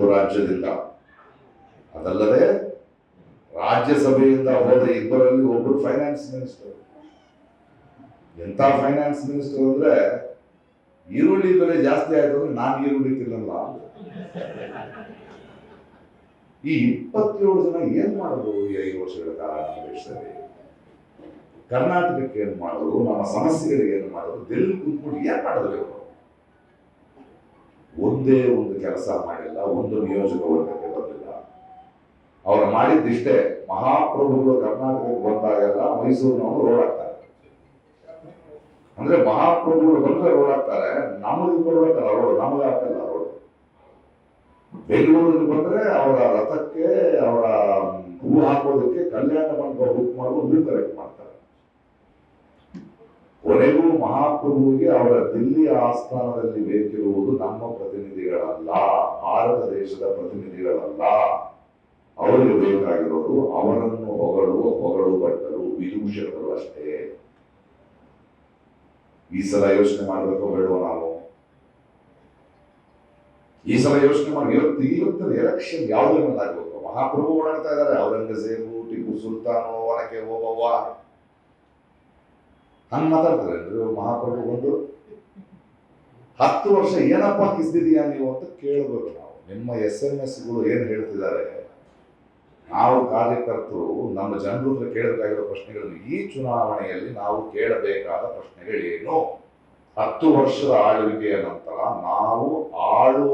ಒಂದು ರಾಜ್ಯದಿಂದ. ಅದಲ್ಲದೆ ರಾಜ್ಯಸಭೆಯಿಂದ ಹೋದ ಇಬ್ಬರಲ್ಲಿ ಒಬ್ಬರು ಫೈನಾನ್ಸ್ ಮಿನಿಸ್ಟರ್ ಎಂತ ಫೈನಾನ್ಸ್ ಮಿನಿಸ್ಟರ್ ಅಂದ್ರೆ ಈರುಳ್ಳಿ ಬೆಲೆ ಜಾಸ್ತಿ ಆಯ್ತು ಅಂದ್ರೆ ನಾನು ಈರುಳ್ಳಿ ತಿನ್ನಲ್ಲ ಈ ಇಪ್ಪತ್ತೇಳು ಜನ ಏನ್ ಮಾಡಿದ್ರು ಈ ಐದು ವರ್ಷಗಳ ಕಾಲ ದೇಶದಲ್ಲಿ? ಕರ್ನಾಟಕಕ್ಕೆ ಏನ್ ಮಾಡಿದ್ರು ನಮ್ಮ ಸಮಸ್ಯೆಗಳಿಗೆ ಏನ್ ಮಾಡಿದ್ರು ದಿಲ್ಲಿ ಕುತ್ಕೊಂಡು ಏನ್ ಮಾಡಿದ್ರು ಒಂದೇ ಒಂದು ಕೆಲಸ ಮಾಡಿಲ್ಲ, ಒಂದು ನಿಯೋಜಕ ವರ್ಗಕ್ಕೆ ಬರಲಿಲ್ಲ ಅವರು ಮಾಡಿದ್ದಿಷ್ಟೇ, ಮಹಾಪ್ರಭುಗಳು ಕರ್ನಾಟಕಕ್ಕೆ ಬಂದಾಗೆಲ್ಲ ಮೈಸೂರಿನವರು ರೋಡ್ ಹಾಕ್ತಾರೆ ಅಂದ್ರೆ ಮಹಾಪ್ರಭುಗಳು ಬಂದ್ರೆ ರೋಡ್ ಹಾಕ್ತಾರೆ ನಮಗೆ ಕೊಡ್ಬೇಕಲ್ಲ ರೋಡ್ ನಮಗೆ ಆಗ್ತಲ್ಲ ರೋಡ್ ಬೆಂಗಳೂರಿಗೆ ಬಂದ್ರೆ ಅವರ ರಥಕ್ಕೆ, ಅವರ, ಹೂ ಹಾಕೋದಕ್ಕೆ ಕಲ್ಯಾಣ ಮಂಟಪ ಬುಕ್ ಮಾಡ್ಕೊಂಡು ಬಿಲ್ ಕಲೆಕ್ಟ್ ಮಾಡ್ತಾರೆ. ಕೊನೆಗೂ ಮಹಾಪ್ರಭುವಿಗೆ ಅವರ ದಿಲ್ಲಿ ಆಸ್ಥಾನದಲ್ಲಿ ಬೇಕಿರುವುದು ನಮ್ಮ ಪ್ರತಿನಿಧಿಗಳಲ್ಲ, ಭಾರತ ದೇಶದ ಪ್ರತಿನಿಧಿಗಳಲ್ಲ. ಅವರಿಗೆ ಬೇಕಾಗಿರೋದು ಅವರನ್ನು ಹೊಗಳುವ ಹೊಗಳು ಭಟ್ಟರು ವಿದೂಷಕರು ಅಷ್ಟೇ. ಈ ಸಲ ಯೋಚನೆ ಮಾಡಬೇಕು ಬೇಡುವ ನಾವು. ಈ ಸಲ ಯೋಚನೆ ಮಾಡಿ ಇವತ್ತು ಇವತ್ತಿನ ಎಲೆಕ್ಷನ್ ಆಗ್ಬೇಕು? ಮಹಾಪ್ರಭು ಓಡಾಡ್ತಾ ಇದ್ದಾರೆ, ಔರಂಗಜೇಬು, ಟಿಪ್ಪು ಸುಲ್ತಾನ್, ಒನಕೆ ಓಬವ್ವ. ಹಂಗ್ ಮಾತಾಡ್ತಾರೆ ಮಹಾಪ್ರಭು ಒಂದು ಹತ್ತು ವರ್ಷ ಏನಪ್ಪ ಕಿಸ್ದಿದೀಯಾ ನೀವು ಅಂತ ಕೇಳಬೇಕು ನಾವು. ನಿಮ್ಮ ಎಸ್ ಎಂ ಎಸ್ಗಳು ಏನು ಹೇಳ್ತಿದ್ದಾರೆ? ನಾವು ಕಾರ್ಯಕರ್ತರು, ನಮ್ಮ ಜನರು ಕೇಳಬೇಕಾಗಿರೋ ಪ್ರಶ್ನೆಗಳನ್ನು ಈ ಚುನಾವಣೆಯಲ್ಲಿ ನಾವು ಕೇಳಬೇಕಾದ ಪ್ರಶ್ನೆಗಳೇನು? ಹತ್ತು ವರ್ಷದ ಆಳ್ವಿಕೆಯ ನಂತರ ನಾವು ಆಳುವ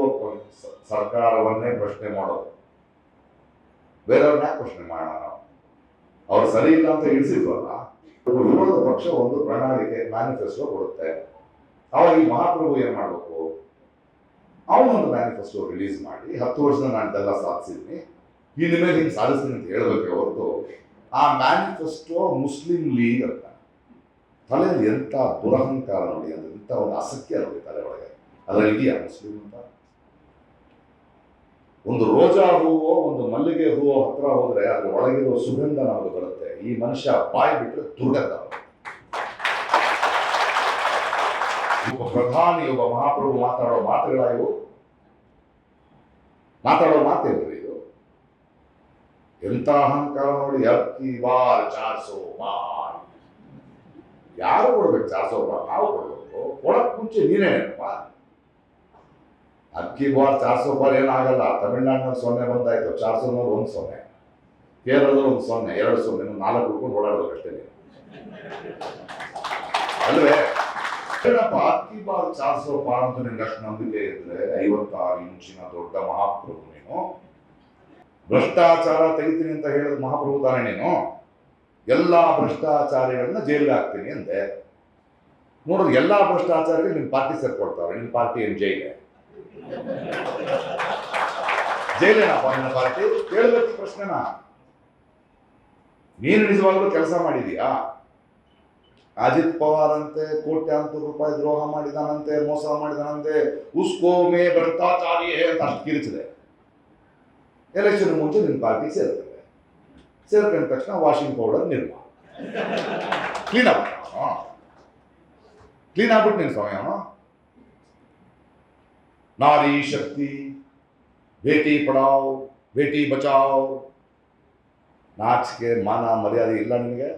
ಸರ್ಕಾರವನ್ನೇ ಪ್ರಶ್ನೆ ಮಾಡೋದು. ಬೇರೆಯವ್ರನ್ನ ಪ್ರಶ್ನೆ ಮಾಡೋಣ. ನಾವು ಅವ್ರು ಸರಿ ಇಲ್ಲ ಅಂತ ಇಳಿಸಿದ್ವಲ್ಲ? ವಿರೋಧ ಪಕ್ಷ ಒಂದು ಪ್ರಣಾಳಿಕೆ ಮ್ಯಾನಿಫೆಸ್ಟೋ ಕೊಡುತ್ತೆ. ಅವಾಗ ಈ ಮಹಾಪ್ರಭು ಏನ್ ಮಾಡ್ಬೇಕು? ಅವನೊಂದು ಮ್ಯಾನಿಫೆಸ್ಟೋ ರಿಲೀಸ್ ಮಾಡಿ, ಹತ್ತು ವರ್ಷದ ನಾನು ಇದೆಲ್ಲ ಸಾಧಿಸಿದ್ದೀನಿ. ಇನ್ನು ಮೇಲೆ ಹಿಂಗೆ ಸಾಧಿಸ್ತೀನಿ ಅಂತ ಹೇಳಬೇಕು ಹೊರತು, ಆ ಮ್ಯಾನಿಫೆಸ್ಟೋ ಮುಸ್ಲಿಂ ಲೀಗ್ ಅಂತ. ತಲೆಯಲ್ಲಿ ಎಂಥ ದುರಹಂಕಾರ ನೋಡಿ ಅಂದ್ರೆ ಎಂಥ ಒಂದು ಅಸತ್ಯ ನೋಡಿ ತಲೆ ಒಳಗೆ. ಅದರಲ್ಲಿ ಇದೆಯಾ ಮುಸ್ಲಿಂ ಅಂತ? ಒಂದು ರೋಜಾ ಹೂವೋ, ಒಂದು ಮಲ್ಲಿಗೆ ಹೂವು ಹತ್ರ ಹೋದ್ರೆ ಅದ್ರ ಒಳಗಿರುವ ಸುಗಂಧ ನಮಗೆ ಬರುತ್ತೆ. ಈ ಮನುಷ್ಯ ಬಾಯಿ ಬಿಟ್ಟರೆ ದುರ್ಗಂಧ. ಒಬ್ಬ ಪ್ರಧಾನಿ, ಒಬ್ಬ ಮಹಾಪ್ರಭು ಮಾತಾಡೋ ಮಾತುಗಳ ಇವು. ಮಾತಾಡೋ ಮಾತೇನ್ರಿ ಇದು? ಎಂತ ಅಹಂಕಾರ ನೋಡಿ ಅಕ್ಕಿ ಬಾರ್ ಚಾರ್ಸೋ ಬಾರ್ ಯಾರು ಕೊಡ್ಬೇಕು ಚಾರ್ಸೋ ಬಾರ್ ನಾವು ಕೊಡ್ಬೇಕು. ಕೊಡಕ್ ಮುಂಚೆ ನೀನೇನಪ್ಪ ಅಕ್ಕಿ ಬಾರ್ ಚಾರ್ಸೋ ಬಾರ್ ಏನಾಗಲ್ಲ ತಮಿಳ್ನಾಡಿನಲ್ಲಿ ಸೊನ್ನೆ ಬಂದಾಯ್ತು. ಚಾರ್ಸೋನಲ್ಲಿ ಒಂದು ಸೊನ್ನೆ. ಕೇರಳದಲ್ಲಿ ಒಂದು ಸೊನ್ನೆ, ಎರಡು ಸೊನ್ನೆ ನಾಲ್ಕು ಹುಡ್ಕೊಂಡು ಓಡಾಡೋದು ಅಷ್ಟೇ ಅಲ್ವೇ? ಏನಪ್ಪ, ಅಕ್ಕಿ ಬಾರ್ ಚಾರ್ಸೋ ಬಾರ್ ಅಂತ ನಿನ್ಗೆ ಅಷ್ಟು ನಂಬಿಕೆ ಇದ್ರೆ ಐವತ್ತಾರು ಇಂಚಿನ ದೊಡ್ಡ ಮಹಾಪ್ರಭು ನೀನು. ಭ್ರಷ್ಟಾಚಾರ ತೆಗಿತೀನಿ ಅಂತ ಹೇಳಿದ ಮಹಾಪ್ರಭು ತಾನೇ ನೀನು. ಎಲ್ಲಾ ಭ್ರಷ್ಟಾಚಾರಿಗಳನ್ನ ಜೈಲಿಗೆ ಹಾಕ್ತೀನಿ ಅಂದೆ. ನೋಡೋದು ಎಲ್ಲಾ ಭ್ರಷ್ಟಾಚಾರಿಗಳು ನಿಮ್ಮ ಪಾರ್ಟಿ ಸೇರ್ಕೊಳ್ತಾವೆ ನಿಮ್ಮ ಪಾರ್ಟಿ ಏನ್ ಜೈಲೆ? ಜೈಲೇನಪ್ಪ ನಿನ್ನ ಪಾರ್ಟಿ? ಕೇಳಬೇಕು ಪ್ರಶ್ನೆನ. ನೀನು ನಿಜವಾಗ್ಲೂ ಕೆಲಸ ಮಾಡಿದೀಯಾ? ಅಜಿತ್ ಪವಾರ್ ಅಂತೆ ಕೋಟ್ಯಾಂತರ ರೂಪಾಯಿ ದ್ರೋಹ ಮಾಡಿದಾನಂತೆ, ಮೋಸ ಮಾಡಿದಾನಂತೆ, ಉಸ್ಕೋ ಮೇ ಭ್ರಷ್ಟಾಚಾರಿ ಹೇ ಅಂತ ಅಷ್ಟು ಕಿರಿಚಿದೆ. ಎಲೆಕ್ಷನ್ ಮುಂಚೆ ನಿನ್ನ ಪಾರ್ಟಿ ಸೇರ್ತದೆ ಸೇರ್ಕೊಂಡ ತಕ್ಷಣ ವಾಷಿಂಗ್ ಪೌಡರ್ ನಿರ್ಮಾ ಕ್ಲೀನ್ ಆಗ್ಬಿಟ್ಟು ಕ್ಲೀನ್ ಆಗ್ಬಿಟ್ಟು ನೀನು ಸ್ವಾಮಿ ನಾರಿ ಶಕ್ತಿ ಬೇಟಿ ಪಡಾವ್ ಬೇಟಿ ಬಚಾವ್ ನಾಚಿಕೆ ಮಾನ ಮರ್ಯಾದೆ ಇಲ್ಲ ನಿಮಗೆ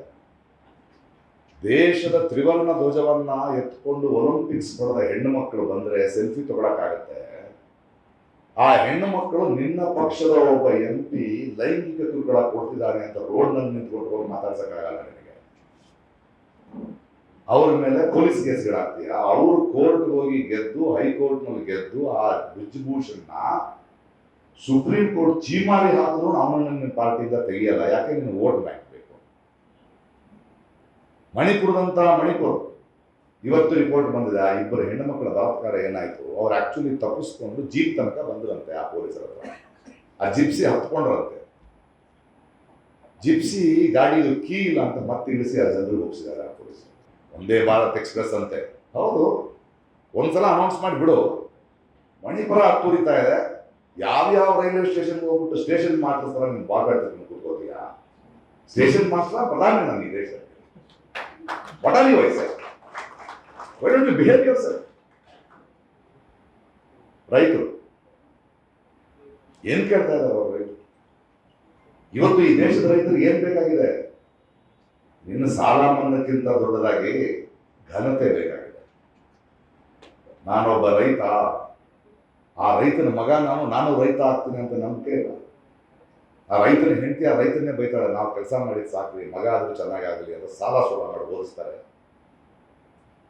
ದೇಶದ ತ್ರಿವರ್ಣ ಧ್ವಜವನ್ನ ಎತ್ಕೊಂಡು ಒಲಿಂಪಿಕ್ಸ್ ಬರೆದ ಹೆಣ್ಣು ಮಕ್ಕಳು ಬಂದ್ರೆ ಸೆಲ್ಫಿ ತಗೊಳಕ್ಕಾಗತ್ತೆ. ಆ ಹೆಣ್ಣು ಮಕ್ಕಳು ನಿನ್ನ ಪಕ್ಷದ ಒಬ್ಬ ಎಂ ಪಿ ಲೈಂಗಿಕ ಕಿರುಕುಳ ಕೊಡ್ತಿದ್ದಾರೆ ಅಂತ ರೋಡ್ನಲ್ಲಿ ನಿಂತ್ಕೊಂಡು ಹೋಗಿ ಮಾತಾಡ್ಸೋಕ್ಕಾಗಲ್ಲ ನಿನಗೆ. ಅವ್ರ ಮೇಲೆ ಪೊಲೀಸ್ ಕೇಸ್ಗಳಾಗ್ತೀಯ ಅವರು ಕೋರ್ಟ್ ಹೋಗಿ ಗೆದ್ದು, ಹೈಕೋರ್ಟ್ನಲ್ಲಿ ಗೆದ್ದು ಆ ಬ್ರಿಜ್ಭೂಷಣ್ನ ಸುಪ್ರೀಂ ಕೋರ್ಟ್ ಚೀಮಾರಿ ಹಾಕಿದ್ರು ಅವನನ್ನು ನಿನ್ನ ಪಾರ್ಟಿಯಿಂದ ತೆಗಿಯಲ್ಲ. ಯಾಕೆ ನೀವು ವೋಟ್ ಬ್ಯಾಂಕ್ ಬೇಕು? ಮಣಿಪುರದಂತ ಮಣಿಪುರ್. ಇವತ್ತು ರಿಪೋರ್ಟ್ ಬಂದಿದೆ. ಆ ಇಬ್ಬರು ಹೆಣ್ಣು ಮಕ್ಕಳ ಬಲಾತ್ಕಾರ ಏನಾಯ್ತು? ಅವ್ರು ಆಕ್ಚುಲಿ ತಪ್ಪಿಸ್ಕೊಂಡು ಜೀಪ್ ತನಕ ಬಂದ್ರಂತೆ ಆ ಪೊಲೀಸರ ಹತ್ರ. ಆ ಜಿಪ್ಸಿ ಹತ್ಕೊಂಡ್ರಂತೆ. ಜಿಪ್ಸಿ ಗಾಡಿದು ಕೀ ಇಲ್ಲ ಅಂತ ಮತ್ತೆ ಇಳಿಸಿ ಆ ಜನರಿಗೆ ಹೋಗಿಸಿದ್ದಾರೆ ಆ ಪೊಲೀಸ್ ಒಂದೇ ಭಾರತ್ ಎಕ್ಸ್ಪ್ರೆಸ್ ಅಂತೆ. ಹೌದು, ಒಂದ್ಸಲ ಅನೌನ್ಸ್ ಮಾಡಿ ಬಿಡು. ಮಣಿಪುರ, ಅತ್ತೂರಿತಾ ಇದೆ. ಯಾವ್ಯಾವ ರೈಲ್ವೆ ಸ್ಟೇಷನ್ಗೆ ಹೋಗ್ಬಿಟ್ಟು ಸ್ಟೇಷನ್ ಮಾಸ್ಟರ್ ನಿಮ್ಗೆ ಬಾಗಾಟ ಕೂತ್ಕೋತೀಯಾ? ಸ್ಟೇಷನ್ ಮಾಸ್ಟರ್ ಪ್ರಧಾನಿ ನಾನು ಈ ದೇಶ. Are you wise why don't you behave sir ರೈತರು, ಏನು ಕೇಳ್ತಾ ಇದ್ದಾರೆ ಅವರು ರೈತರು? ಇವತ್ತು ಈ ದೇಶದ ರೈತರಿಗೆ ಏನು ಬೇಕಾಗಿದೆ? ನಿನ್ನ ಸಾಲ ಮನ್ನಕ್ಕಿಂತ ದೊಡ್ಡದಾಗಿ ಘನತೆ ಬೇಕಾಗಿದೆ. ನಾನೊಬ್ಬ ರೈತ, ಆ ರೈತನ ಮಗ ನಾನು ನಾನು ರೈತ ಆಗ್ತೀನಿ ಅಂತ ನಂಬಿಕೆ ಇಲ್ಲ. ಆ ರೈತನ ಹೆಂಡತಿ, ಆ ರೈತನೇ ಬೈತಾಳೆ, ನಾವು ಕೆಲಸ ಮಾಡಿದ್ ಸಾಕ್ರಿ, ಮಗ ಆದ್ರೂ ಚೆನ್ನಾಗಾಗಲಿ ಅಂತ ಸಾಲ ಸೋಲ ಮಾಡಿ ಓದಿಸ್ತಾರೆ.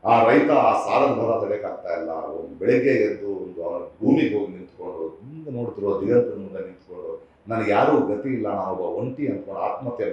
ಆ ರೈತ ಆ ಸಾಲದ ಹೊರ ತಡೆಯಕ್ಕಾಗ್ತಾ ಇಲ್ಲ. ಒಂದು ಬೆಳಿಗ್ಗೆ ಎದ್ದು ಒಂದು ಅವನ ಭೂಮಿಗೆ ಹೋಗಿ ನಿಂತ್ಕೊಂಡು ಮುಂದೆ ನೋಡ್ತಿರೋ ದಿಗಂತ ಮುಂದೆ ನಿಂತ್ಕೊಂಡು, ನನಗೆ ಯಾರೂ ಗತಿ ಇಲ್ಲ, ನಾನೊಬ್ಬ ಒಂಟಿ ಅಂತ ಆತ್ಮಹತ್ಯೆ